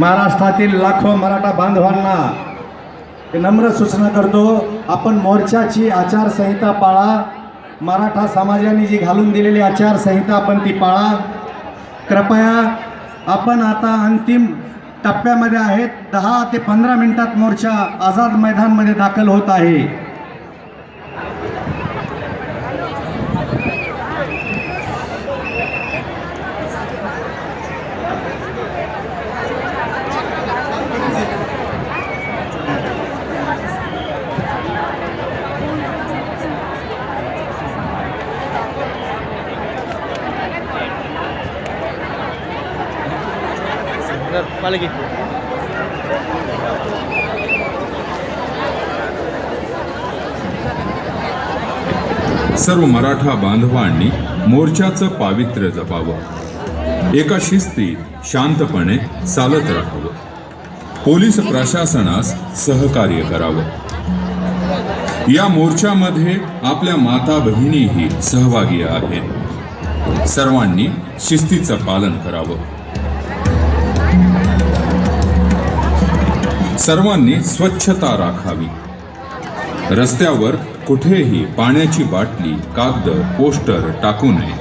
महाराष्ट्रातील लाखो मराठा बांधवांना नम्र सूचना करतो आपण मोर्चाची आचारसंहिता पाळा मराठा समाजाने जी घालून दिलेली आचारसंहिता आपण ती पाळा. कृपया आपण आता अंतिम टप्प्यामध्ये आहेत दहा ते पंधरा मिनिटात मोर्चा आझाद मैदानमध्ये दाखल होत आहे. पालखी सर्व मराठा बांधवांनी मोर्चाचं पावित्र्य जपावं. एका शिस्तीत शांतपणे चालत राहावं. पोलीस प्रशासनास सहकार्य करावं. या मोर्चामध्ये आपल्या माता बहिणीही सहभागी आहेत. सर्वांनी शिस्तीचं पालन करावं. सर्वांनी स्वच्छता राखावी. रस्त्यावर कुठेही पाण्याची बाटली कागद पोस्टर टाकू नये.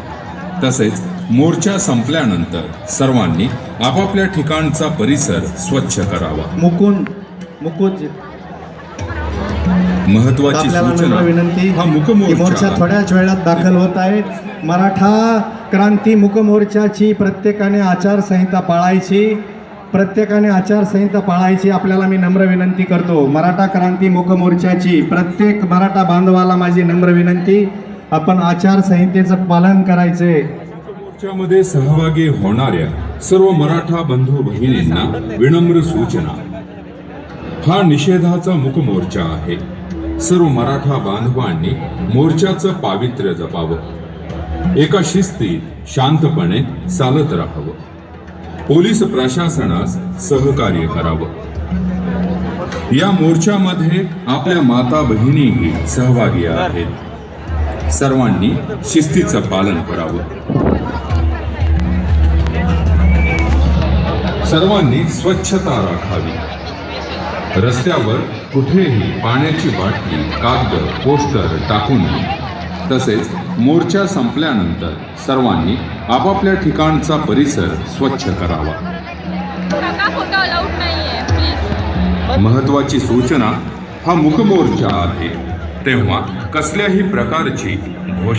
तसेच मोर्चा संपल्यानंतर सर्वांनी आपापल्या ठिकाणचा परिसर स्वच्छ करावा. मुकुंद मुकुंद महत्वाची सूचना. विनंती हा मोर्चा. थोड्याच वेळात दाखल होत आहे. मराठा क्रांती मुकमोर्चाची प्रत्येकाने आचारसंहिता पाळायची. प्रत्येकाने आचारसंहिता पाळायची आपल्याला मी नम्र विनंती करतो. मराठा क्रांती मुकमोर्चाची प्रत्येक मराठा बांधवाला माझी नम्र विनंती. आपण आचारसंहितेचं पालन करायचे. मोर्चामध्ये सहभागी होणाऱ्या सर्व मराठा बंधू भगिनींना विनम्र सूचना. हा निषेधाचा मुखमोर्चा आहे. सर्व मराठा बांधवांनी मोर्चाचं पावित्र्य जपावं. एका शिस्तीत शांतपणे चालत राहावं. पोलीस प्रशासनास सहकार्य करावं. या मोर्चामध्ये आपल्या माता बहिणीही सहभागी आहेत. सर्वांनी शिस्तीचं पालन करावं. सर्वांनी स्वच्छता राखावी. रस्त्यावर कुठेही पाण्याची बाटली कागद पोस्टर टाकू नये. तसेच मोर्चा संपल्यानंतर सर्वांनी आपापल्या ठिकाणचा परिसर स्वच्छ करावा. महत्वाची सूचना हा मुकमोर्चा आहे. तेव्हा कसल्याही प्रकारची घोषणा